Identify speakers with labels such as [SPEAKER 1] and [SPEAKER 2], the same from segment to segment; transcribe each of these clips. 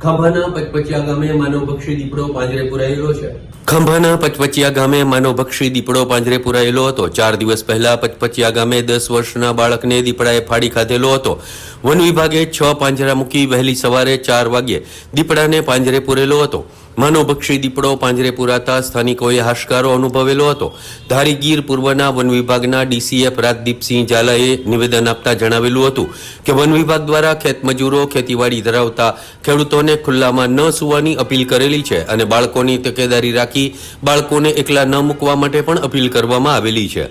[SPEAKER 1] ખાંભાના પચપચિયા ગામે માનવભક્ષી દીપડો પાંજરે પુરાયેલો છે. ખાંભાના પચપચિયા ગામે માનવભક્ષી દીપડો પાંજરે પુરાયેલો હતો. ચાર દિવસ પહેલા પચપચિયા ગામે દસ વર્ષના બાળકને દીપડાએ ફાડી ખાધેલો હતો. વન વિભાગે છ પાંજરા મૂકી વહેલી સવારે ચાર વાગ્યે દીપડાને પાંજરે પૂરેલો હતો. માનવભક્ષી દીપડો પાંજરે પુરાતા સ્થાનિકોએ હાશકારો અનુભવેલો હતો. ધારી ગીર પૂર્વના વન વિભાગના ડીસીએફ રાજદીપસિંહ ઝાલાએ નિવેદન આપતા જણાવેલું હતું કે વન વિભાગ દ્વારા ખેતમજૂરો ખેતીવાડી ધરાવતા ખેડૂતોને ખુલ્લામાં ન સુવાની અપીલ કરેલી છે અને બાળકોની તકેદારી રાખી બાળકોને એકલા ન મૂકવા માટે પણ અપીલ કરવામાં આવેલી છે.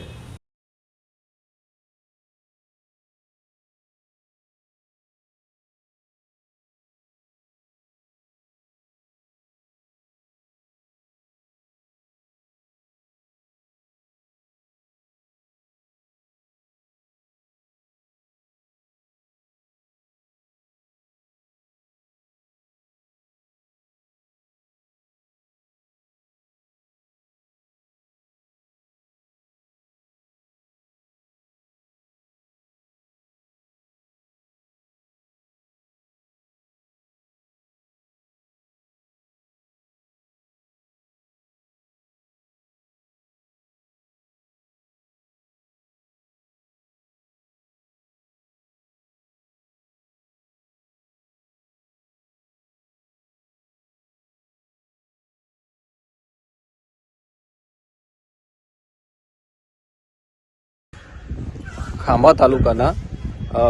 [SPEAKER 2] ખાંભા તાલુકાના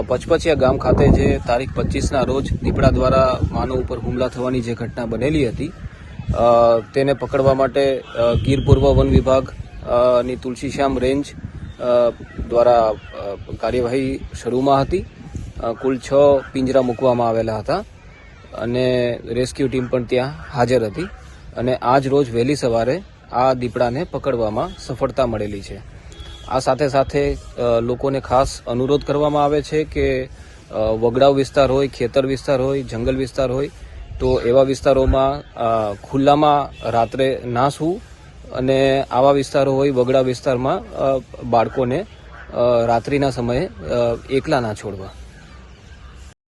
[SPEAKER 2] પચપચિયા ગામ ખાતે જે તારીખ પચીસના રોજ દીપડા દ્વારા માનવ ઉપર હુમલા થવાની જે ઘટના બનેલી હતી તેને પકડવા માટે ગીર પૂર્વ વન વિભાગની તુલસીશ્યામ રેન્જ દ્વારા કાર્યવાહી શરૂમાં હતી. કુલ છ પિંજરા મૂકવામાં આવેલા હતા અને રેસ્ક્યુ ટીમ પણ ત્યાં હાજર હતી અને આજ રોજ વહેલી સવારે આ દીપડાને પકડવામાં સફળતા મળેલી છે. આ સાથે સાથે લોકોને ખાસ અનુરોધ કરવામાં આવે છે કે વગડાવ વિસ્તાર હોય, ખેતર વિસ્તાર હોય, જંગલ વિસ્તાર હોય, તો એવા વિસ્તારોમાં ખુલ્લામાં રાત્રે ના સૂવું અને આવા વિસ્તારો હોય વગડા વિસ્તારમાં બાળકોને રાત્રિના સમયે એકલા ના છોડવા.